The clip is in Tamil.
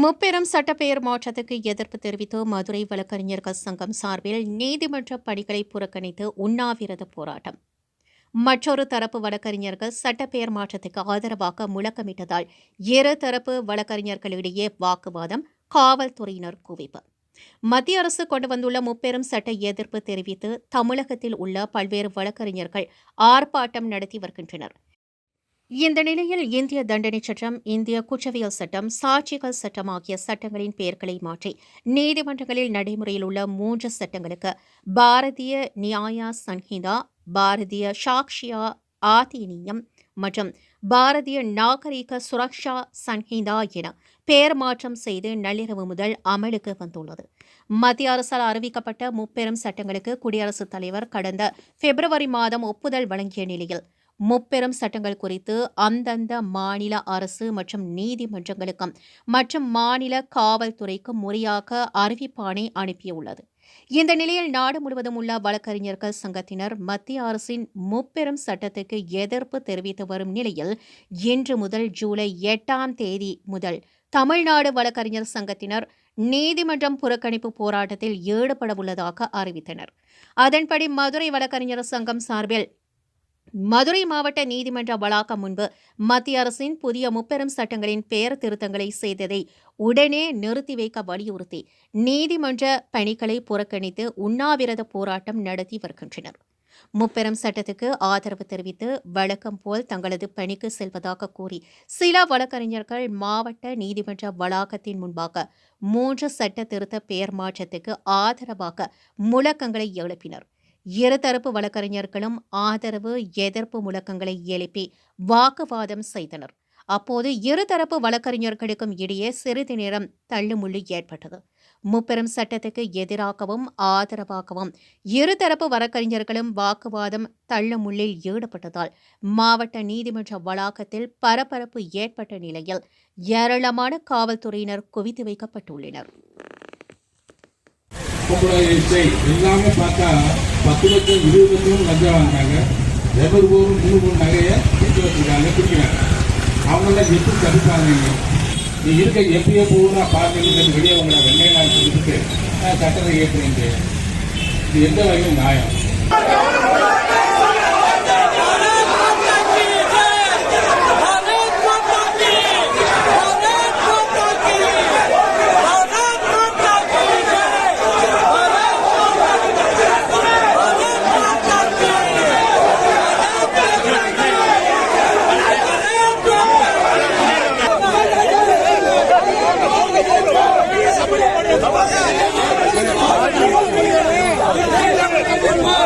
முப்பெரும் சட்டப்பெயர் மாற்றத்துக்கு எதிர்ப்பு தெரிவித்து மதுரை வழக்கறிஞர்கள் சங்கம் சார்பில் நீதிமன்ற பணிகளை புறக்கணித்து உண்ணாவிரத போராட்டம். மற்றொரு தரப்பு வழக்கறிஞர்கள் சட்டப்பெயர் மாற்றத்துக்கு ஆதரவாக முழக்கமிட்டதால் இரு தரப்பு வழக்கறிஞர்களிடையே வாக்குவாதம் காவல்துறையினர் குவிப்பு. மத்திய அரசு கொண்டு வந்துள்ள முப்பெரும் சட்ட எதிர்ப்பு தெரிவித்து தமிழகத்தில் உள்ள பல்வேறு வழக்கறிஞர்கள் ஆர்ப்பாட்டம் நடத்தி வருகின்றனர். இந்த நிலையில் இந்திய தண்டனை சட்டம் இந்திய குற்றவியல் சட்டம் சாட்சிகள் சட்டம் ஆகிய சட்டங்களின் பெயர்களை மாற்றி நீதிமன்றங்களில் நடைமுறையில் உள்ள மூன்று சட்டங்களுக்கு பாரதிய நியாயா சன்ஹிதா பாரதிய சாக்ஷியா ஆதீனியம் மற்றும் பாரதிய நாகரிக சுரக்ஷா சன்ஹிதா என பெயர் மாற்றம் செய்து நள்ளிரவு முதல் அமலுக்கு வந்துள்ளது. மத்திய அரசால் அறிவிக்கப்பட்ட முப்பெரும் சட்டங்களுக்கு குடியரசுத் தலைவர் கடந்த பிப்ரவரி மாதம் ஒப்புதல் வழங்கிய நிலையில் முப்பெரும் சட்டங்கள் குறித்து அந்தந்த மாநில அரசு மற்றும் நீதிமன்றங்களுக்கும் மற்றும் மாநில காவல்துறைக்கும் முறையாக அறிவிப்பாணை அனுப்பியுள்ளது. இந்த நிலையில் நாடு முழுவதும் உள்ள வழக்கறிஞர்கள் சங்கத்தினர் மத்திய அரசின் முப்பெரும் சட்டத்துக்கு எதிர்ப்பு தெரிவித்து வரும் நிலையில் இன்று முதல் ஜூலை எட்டாம் தேதி முதல் தமிழ்நாடு வழக்கறிஞர் சங்கத்தினர் நீதிமன்றம் புறக்கணிப்பு போராட்டத்தில் ஈடுபட உள்ளதாக அறிவித்தனர். அதன்படி மதுரை வழக்கறிஞர் சங்கம் சார்பில் மதுரை மாவட்ட நீதிமன்ற வளாகம் முன்பு மத்திய அரசின் புதிய முப்பெரும் சட்டங்களின் பெயர் திருத்தங்களை செய்ததை உடனே நிறுத்தி வைக்க வலியுறுத்தி நீதிமன்ற பணிகளை புறக்கணித்து உண்ணாவிரத போராட்டம் நடத்தி வருகின்றனர். முப்பெரும் சட்டத்துக்கு ஆதரவு தெரிவித்து வழக்கம் போல் தங்களது பணிக்கு செல்வதாக கூறி சில வழக்கறிஞர்கள் மாவட்ட நீதிமன்ற வளாகத்தின் முன்பாக மூன்று சட்ட திருத்த பெயர் மாற்றத்துக்கு ஆதரவாக முழக்கங்களை எழுப்பினர். இருதரப்பு வழக்கறிஞர்களும் ஆதரவு எதிர்ப்பு முழக்கங்களை எழுப்பி வாக்குவாதம் செய்தனர். அப்போது இருதரப்பு வழக்கறிஞர்களுக்கும் இடையே சிறிது நேரம் தள்ளுமுள்ளு ஏற்பட்டது. முப்பெரும் சட்டத்துக்கு எதிராகவும் ஆதரவாகவும் இருதரப்பு வழக்கறிஞர்களும் வாக்குவாதம் தள்ளுமுள்ளில் ஈடுபட்டதால் மாவட்ட நீதிமன்ற வளாகத்தில் பரபரப்பு ஏற்பட்ட நிலையில் ஏராளமான காவல்துறையினர் குவித்து வைக்கப்பட்டுள்ளனர். பொம்பளை இசை எல்லாமே பார்த்தா பத்து லட்சம் இருபது லட்சம் லஞ்சம் வாங்குறாங்க. எவர் போகும் மூணு மூணு நகையை பிடிச்சி வச்சுருக்காங்க பிடிக்கிறாங்க அவங்களாம் எப்படி தடுப்பாங்க? நீ இருக்க எப்படியோ போகுதா பார்க்கறது வெளியே உங்களை வெள்ளையை நான் சொல்லிட்டு சட்டத்தை ஏற்றுறீங்க இது எந்த வகையில் நியாயம். One.